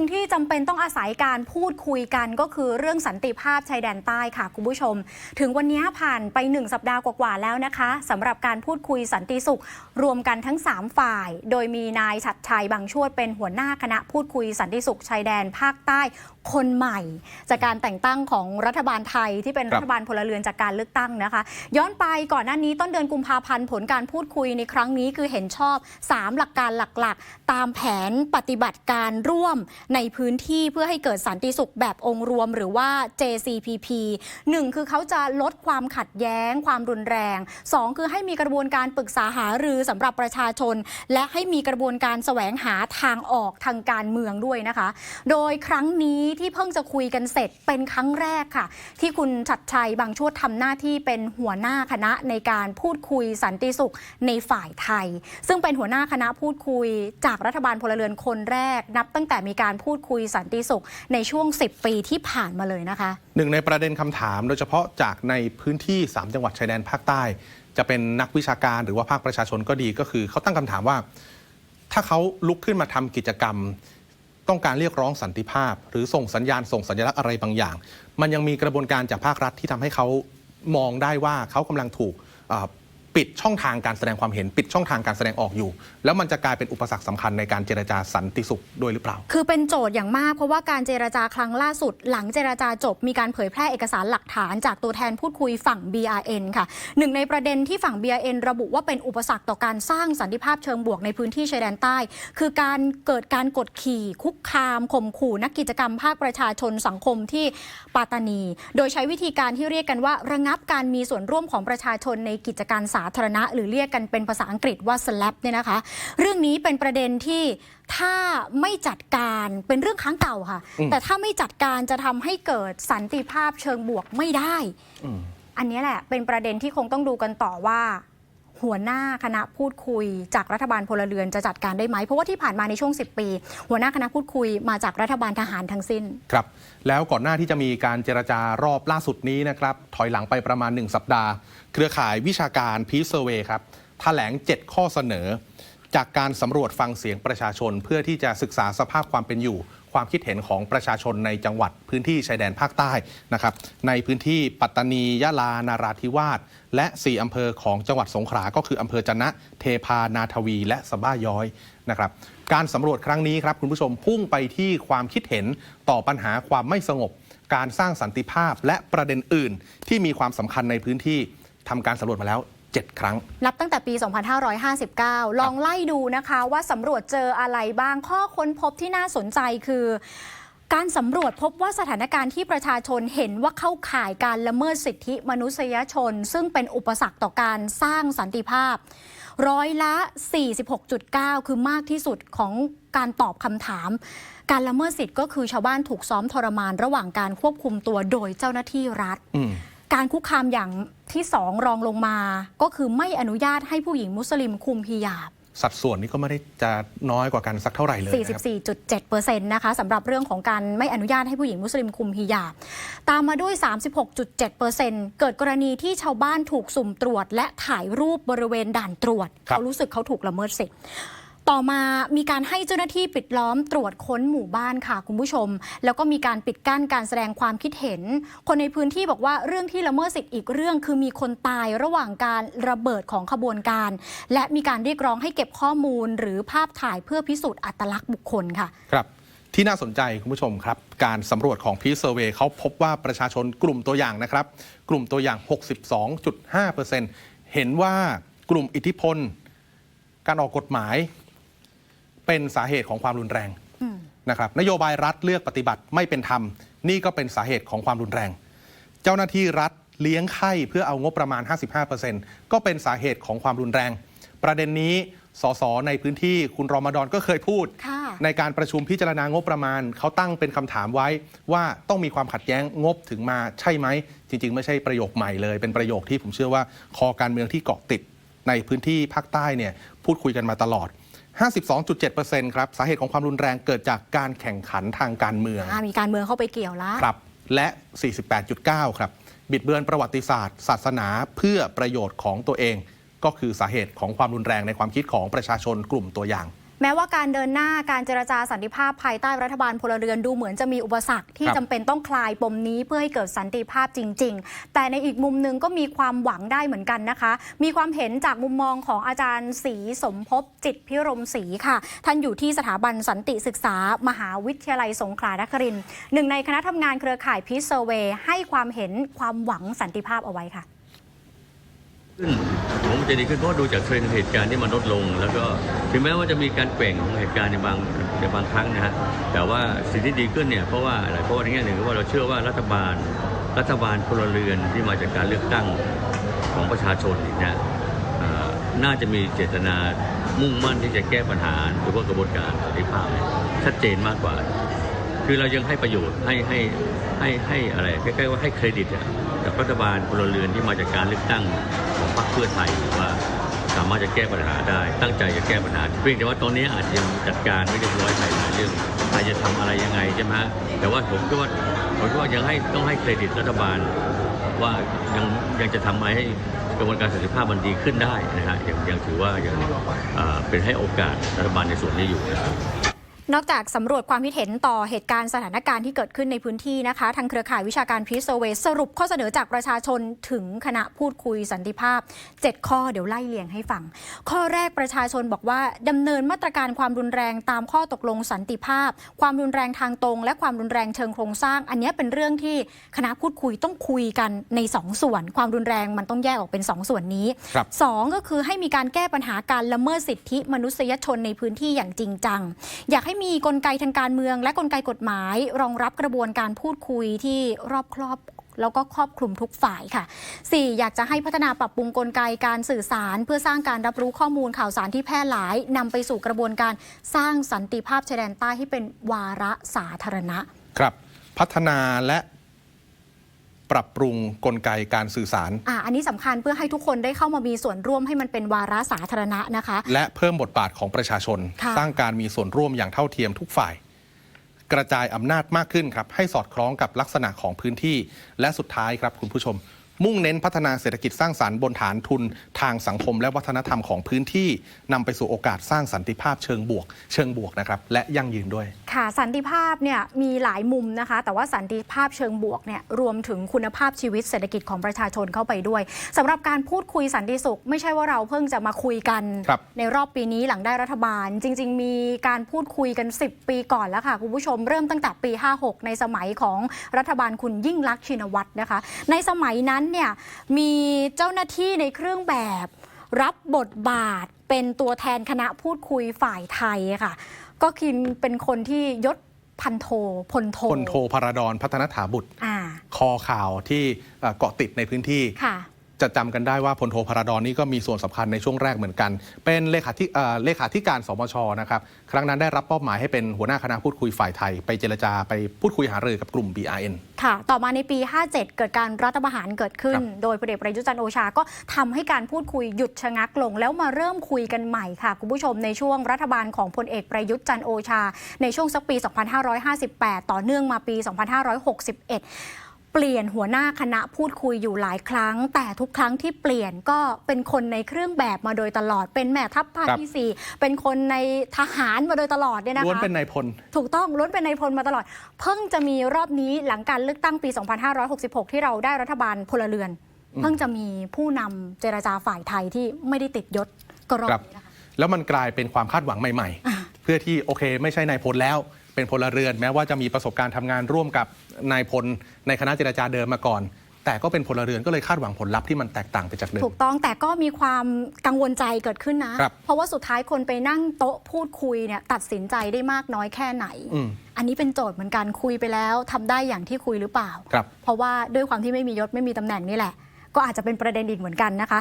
งที่ จำเป็นต้องอาศัยการพูดคุยกันก็คือเรื่องสันติภาพชายแดนใต้ค่ะคุณผู้ชม ถึงวันนี้ผ่านไปหนึ่งสัปดาห์กว่าๆแล้วนะคะสำหรับการพูดคุยสันติสุข รวมกันทั้ง 3 ฝ่าย โดยมีนายฉัดชัยบางชวดเป็นหัวหน้าคณะพูดคุยสันติสุขชายแดนภาคใต้คนใหม่ จากการแต่งตั้งของรัฐบาลไทยที่เป็นครับรัฐบาลพลเรือนจากการเลือกตั้งนะคะ ย้อนไปก่อนหน้านี้ต้นเดือนกุมภาพันธ์ผลการพูดคุยในครั้งนี้คือเห็นชอบ 3 หลักการหลักๆ ตามแผนปฏิบัติการร่วมในพื้นพื้นที่เพื่อให้เกิดสันติสุขแบบองค์รวมหรือว่า JCPP 1 คือเขาจะลดความขัดแย้ง ความรุนแรง 2 คือให้มีกระบวนการปรึกษาหารือสำหรับประชาชน และให้มีกระบวนการแสวงหาทางออกทางการเมืองด้วยนะคะ โดยครั้งนี้ที่เพิ่งจะคุยกันเสร็จเป็นครั้งแรกค่ะ ที่คุณชัดชัยบางชวดทำหน้าที่เป็นหัวหน้าคณะในการพูดคุยสันติสุขในฝ่ายไทย ซึ่งเป็นหัวหน้าคณะพูดคุยจากรัฐบาลพลเรือนคนแรก นับตั้งแต่มีการพูดคุยคุยสันติสุขในช่วง 10 ปีที่ผ่านมาเลยนะคะ หนึ่งในประเด็นคำถามโดยเฉพาะจากในพื้นที่ 3 จังหวัดชายแดนภาคใต้ จะเป็นนักวิชาการหรือว่าภาคประชาชนก็ดีก็คือ เขาตั้งคำถามว่า ถ้าเขาลุกขึ้นมาทำกิจกรรม ต้องการเรียกร้องสันติภาพ หรือส่งสัญญาณส่งสัญลักษณ์อะไรบางอย่าง มันยังมีกระบวนการจากภาครัฐที่ทำให้เขามองได้ว่าเขากำลังถูกเอ่อ ปิดช่องทางการแสดงความเห็นปิดช่องทางการแสดงออกอยู่ แล้วมันจะกลายเป็นอุปสรรคสำคัญในการเจรจาสันติสุขด้วยหรือเปล่า คือเป็นโจทย์อย่างมากเพราะว่าการเจรจาครั้งล่าสุด หลังเจรจาจบมีการเผยแพร่เอกสารหลักฐานจากตัวแทนพูดคุยฝั่ง BRN ค่ะหนึ่งในประเด็นที่ฝั่ง BRN ระบุว่าเป็นอุปสรรคต่อการสร้างสันติภาพเชิงบวกในพื้นที่ชายแดนใต้ คือการเกิดการกดขี่คุกคามข่มขู่นักกิจกรรมภาคประชาชนสังคมที่ปัตตานี โดยใช้วิธีการที่เรียกกันว่าระงับการมีส่วนร่วมของประชาชนในกิจการสาธารณะ หรือเรียกกันเป็นภาษาอังกฤษว่า slap เนี่ยนะคะ เรื่องนี้เป็นประเด็นที่ถ้าไม่จัดการเป็นเรื่องครั้งเก่าค่ะอืมแต่ถ้าไม่จัดการจะทำให้เกิดสันติภาพเชิงบวกไม่ได้อืมอันนี้แหละเป็นประเด็นที่คงต้องดูกันต่อว่า หัวหน้าคณะพูดคุย จากรัฐบาลพลเรือนจะจัดการได้ไหม เพราะว่าที่ผ่านมาในช่วง 10 ปี หัวหน้าคณะพูดคุยมาจากรัฐบาลทหารทั้งสิ้น ครับ แล้วก่อนหน้าที่จะมีการเจรจารอบล่าสุดนี้นะครับ ถอยหลังไปประมาณ 1 สัปดาห์ เครือข่ายวิชาการพีเซอร์เวครับแถลง 7 ข้อเสนอ จากการสำรวจฟังเสียงประชาชน เพื่อที่จะศึกษาสภาพความเป็นอยู่ ความคิดเห็นของประชาชนในจังหวัดพื้นที่ชายแดนภาคใต้นะครับในพื้นที่ปัตตานียะลานาราธิวาสและ 4 อำเภอของจังหวัดสงขลาก็คืออำเภอจะนะ เทพานาทวี และสบ้าย้อยนะครับการสำรวจครั้งนี้ครับคุณผู้ชมพุ่งไปที่ความคิดเห็นต่อปัญหาความไม่สงบ การสร้างสันติภาพและประเด็นอื่น ที่มีความสำคัญในพื้นที่ทำการสำรวจมาแล้ว 7 ครั้ง นับตั้งแต่ปี 2559 ลองไล่ดูนะคะว่าสำรวจเจออะไรบ้างข้อค้นพบที่น่าสนใจคือการสำรวจพบว่าสถานการณ์ที่ประชาชนเห็นว่าเข้าข่ายการละเมิดสิทธิมนุษยชน ซึ่งเป็นอุปสรรคต่อการสร้างสันติภาพ ร้อยละ 46.9 คือมากที่สุดของการตอบคำถาม การละเมิดสิทธิ์ก็คือชาวบ้านถูกซ้อมทรมานระหว่างการควบคุมตัวโดยเจ้าหน้าที่รัฐอืม การคุกคามอย่างที่สองรองลงมา ก็คือไม่อนุญาตให้ผู้หญิงมุสลิมคุมฮิญาบสัดส่วนนี้ก็ไม่ได้จะน้อยกว่ากันสักเท่าไหร่เลยนะครับ44.7%นะคะสำหรับเรื่องของการไม่อนุญาตให้ผู้หญิงมุสลิมคุมฮิญาบ ตามมาด้วย 36.7%เกิดกรณีที่ชาวบ้านถูกสุ่มตรวจ และถ่ายรูปบริเวณด่านตรวจครับเขารู้สึกเขาถูกละเมิดสิทธิ์ ต่อมามีการให้เจ้าหน้าที่ปิดล้อมตรวจค้นหมู่บ้านค่ะคุณผู้ชม แล้วก็มีการปิดกั้นการแสดงความคิดเห็น คนในพื้นที่บอกว่าเรื่องที่ละเมิดสิทธิ์อีกเรื่อง คือมีคนตายระหว่างการระเบิดของขบวนการ และมีการเรียกร้องให้เก็บข้อมูล หรือภาพถ่ายเพื่อพิสูจน์อัตลักษณ์บุคคลค่ะ ครับที่น่าสนใจคุณผู้ชมครับ การสำรวจของพีเซอร์เวเขาพบว่าประชาชนกลุ่มตัวอย่างนะครับ กลุ่มตัวอย่าง 62.5%เห็นว่ากลุ่มอิทธิพล การออกกฎหมาย เป็นสาเหตุของความรุนแรงอืมนะครับนโยบายรัฐเลือกปฏิบัติไม่เป็นธรรม นี่ก็เป็นสาเหตุของความรุนแรง เจ้าหน้าที่รัฐเลี้ยงไข้เพื่อเอางบประมาณ 55%ก็เป็นสาเหตุของความรุนแรง ประเด็นนี้สสในพื้นที่คุณรอมฎอนก็เคยพูดค่ะในการประชุมพิจารณางบประมาณ เขาตั้งเป็นคำถามไว้ว่าต้องมีความขัดแย้งงบถึงมาใช่ไหม จริง ๆ ไม่ใช่ประโยคใหม่เลย เป็นประโยคที่ผมเชื่อว่าคอการเมืองที่เกาะติดในพื้นที่ภาคใต้เนี่ยพูดคุยกันมาตลอด 52.7%ครับ สาเหตุของความรุนแรงเกิดจากการแข่งขันทางการเมือง อ่ามีการเมืองเข้าไปเกี่ยวแล้วครับ และ 48.9 ครับ บิดเบือนประวัติศาสตร์ ศาสนาเพื่อประโยชน์ของตัวเอง ก็คือสาเหตุของความรุนแรงในความคิดของประชาชนกลุ่มตัวอย่าง แม้ว่าการเดินหน้าการเจรจาสันติภาพภายใต้รัฐบาลพลเรือนดูเหมือนจะมีอุปสรรคที่ครับ จำเป็นต้องคลายปมนี้เพื่อให้เกิดสันติภาพจริง ๆ แต่ในอีกมุมหนึ่งก็มีความหวังได้เหมือนกันนะคะ มีความเห็นจากมุมมองของอาจารย์ศรีสมภพจิตพิรมศรีค่ะ ท่านอยู่ที่สถาบันสันติศึกษา มหาวิทยาลัยสงขลานครินทร์หนึ่งในคณะทำงานเครือข่ายพีซเซอร์เวให้ความเห็นความหวังสันติภาพเอาไว้ค่ะ ขึ้นผมจะดีขึ้นเพราะดูจากเทรนด์เหตุการณ์ที่มันลดลง แล้วก็ถึงแม้ว่าจะมีการแกว่งของเหตุการณ์ในบางในบางครั้งนะฮะแต่ว่าสิ่งที่ดีขึ้นเนี่ยเพราะว่าอะไรเพราะว่าในแง่หนึ่งคือว่าเราเชื่อว่ารัฐบาลรัฐบาลพลเรือนที่มาจากการเลือกตั้งของประชาชนเนี่ยเอ่อน่าจะมีเจตนามุ่งมั่นที่จะแก้ปัญหาหรือว่ากระบวนการสันติภาพชัดเจนมากกว่า คือเรายังให้ประโยชน์ให้ให้ให้ให้อะไรใกล้ๆว่าให้เครดิตอะ กับรัฐบาลพลเรือนที่มาจากการเลือกตั้งของพรรคเพื่อไทยว่าสามารถจะแก้ปัญหาได้ ตั้งใจจะแก้ปัญหา เพียงแต่ว่าตอนนี้อาจจะยังจัดการไม่เรียบร้อยภายในเรื่องใครจะทำอะไรยังไงใช่ไหมฮะแต่ว่าผมคิดว่าผมคิดว่ายังให้ต้องให้เครดิตรัฐบาล ว่ายังยังจะทำให้กระบวนการสันติภาพมันดีขึ้นได้นะฮะยังยังถือว่ายังเป็นให้โอกาสรัฐบาลในส่วนนี้อยู่นะครับ นอกจากสำรวจความคิดเห็นต่อเหตุการณ์สถานการณ์ที่เกิดขึ้นในพื้นที่นะคะ ทางเครือข่ายวิชาการพีซเซอร์เวสรุปข้อเสนอจากประชาชนถึงคณะพูดคุยสันติภาพ 7 ข้อเดี๋ยวไล่เลียงให้ฟัง ข้อแรกประชาชนบอกว่าดำเนินมาตรการความรุนแรงตามข้อตกลงสันติภาพ ความรุนแรงทางตรง และความรุนแรงเชิงโครงสร้าง อันเนี้ยเป็นเรื่องที่คณะพูดคุยต้องคุยกันในสองส่วน ความรุนแรงมันต้องแยกออกเป็นสองส่วนนี้ครับสองก็คือให้มีการแก้ปัญหาการละเมิดสิทธิมนุษยชนในพื้นที่อย่างจริงจัง อยากให้มีกลไกทางการเมือง และกลไกกฎหมาย รองรับกระบวนการพูดคุยที่รอบครอบแล้วก็ครอบคลุมทุกฝ่ายค่ะ 4. อยากจะให้พัฒนาปรับปรุงกลไกการสื่อสาร เพื่อสร้างการรับรู้ข้อมูลข่าวสารที่แพร่หลายนำไปสู่กระบวนการสร้างสันติภาพชายแดนใต้ให้เป็นวาระสาธารณะ ครับ พัฒนาและ ปรับปรุงกลไกการสื่อสารอะอันนี้สำคัญเพื่อให้ทุกคนได้เข้ามามีส่วนร่วมให้มันเป็นวาระสาธารณะนะคะ และเพิ่มบทบาทของประชาชนค่ะสร้างการมีส่วนร่วมอย่างเท่าเทียมทุกฝ่าย กระจายอำนาจมากขึ้นครับให้สอดคล้องกับลักษณะของพื้นที่ และสุดท้ายครับคุณผู้ชม มุ่งเน้นพัฒนาเศรษฐกิจสร้างสารรค์บนฐานทุนทางสังคมและวัฒนธรรมของพื้นที่นำไปสู่โอกาสสร้างสันติภาพเชิงบวก เชิงบวกนะครับและยั่งยืนด้วย ค่ะสันติภาพเนี่ยมีหลายมุมนะคะ แต่ว่าสันติภาพเชิงบวกเนี่ยรวมถึงคุณภาพชีวิตเศรษฐกิจของประชาชนเข้าไปด้วยสำหรับการพูดคุยสันติสุข ไม่ใช่ว่าเราเพิ่งจะมาคุยกันครับในรอบปีนี้หลังได้รัฐบาล จริง ๆ มีการพูดคุยกัน 10 ปีก่อนแล้วค่ะคุณผู้ชมเริ่มตั้งแต่ปี 56 ในสมัยของรัฐบาลคุณยิ่งลักษณ์ชินวัตรนะคะ ในสมัยนั้นเนี่ยมีเจ้าหน้าที่ในเครื่องแบบ รับบทบาทเป็นตัวแทนคณะพูดคุยฝ่ายไทยค่ะ ก็คือเป็นคนที่ยศพันโทพลโทพลโทพระดอนพัฒนถาบุตรอ่าคอข่าวที่เอ่อเกาะติดในพื้นที่ค่ะ จะจำกันได้ว่าพลโทพระดอนนี่ก็มีส่วนสำคัญในช่วงแรกเหมือนกัน เป็นเลขาธิเอ่อเลขาธิการสมชนะครับครั้งนั้นได้รับมอบหมายให้เป็นหัวหน้าคณะพูดคุยฝ่ายไทย ไปเจรจาไปพูดคุยหารือกับกลุ่ม BRN ค่ะ ต่อมาในปี 57 เกิดการรัฐประหารเกิดขึ้นครับโดยพลเอกประยุทธ์จันทร์โอชาก็ทำให้การพูดคุยหยุดชะงักลง แล้วมาเริ่มคุยกันใหม่ค่ะคุณผู้ชมในช่วงรัฐบาลของพลเอกประยุทธ์จันทร์โอชา ในช่วงสักปี 2558 ต่อเนื่องมาปี 2561 เปลี่ยนหัวหน้าคณะพูดคุยอยู่หลายครั้ง แต่ทุกครั้งที่เปลี่ยนก็เป็นคนในเครื่องแบบมาโดยตลอด เป็นแม่ทัพภาคครับ ที่4เป็นคนในทหารมาโดยตลอดเนี่ยนะคะล้วนเป็นนายพล ถูกต้องล้วนเป็นนายพลมาตลอด เพิ่งจะมีรอบนี้หลังการเลือกตั้งปี 2566 ที่เราได้รัฐบาลพลเรือนเพิ่งจะมีผู้นำเจรจาฝ่ายไทยที่ไม่ได้ติดยศก็รอบครับนี้นะคะ แล้วมันกลายเป็นความคาดหวังใหม่ อ่าๆเพื่อที่โอเค ไม่ใช่นายพลแล้ว เป็นพลเรือน แม้ว่าจะมีประสบการณ์ทำงานร่วมกับนายพลในคณะเจรจาเดิมมาก่อน แต่ก็เป็นพลเรือนก็เลยคาดหวังผลลัพธ์ที่มันแตกต่างไปจากเดิม ถูกต้องแต่ก็มีความกังวลใจเกิดขึ้นนะ ครับเพราะว่าสุดท้ายคนไปนั่งโต๊ะพูดคุยเนี่ยตัดสินใจได้มากน้อยแค่ไหน อืมอันนี้เป็นโจทย์เหมือนกันคุยไปแล้วทำได้อย่างที่คุยหรือเปล่า ครับ เพราะว่าด้วยความที่ไม่มียศไม่มีตำแหน่งนี่แหละ ก็อาจจะเป็นประเด็นอีกเหมือนกันนะคะ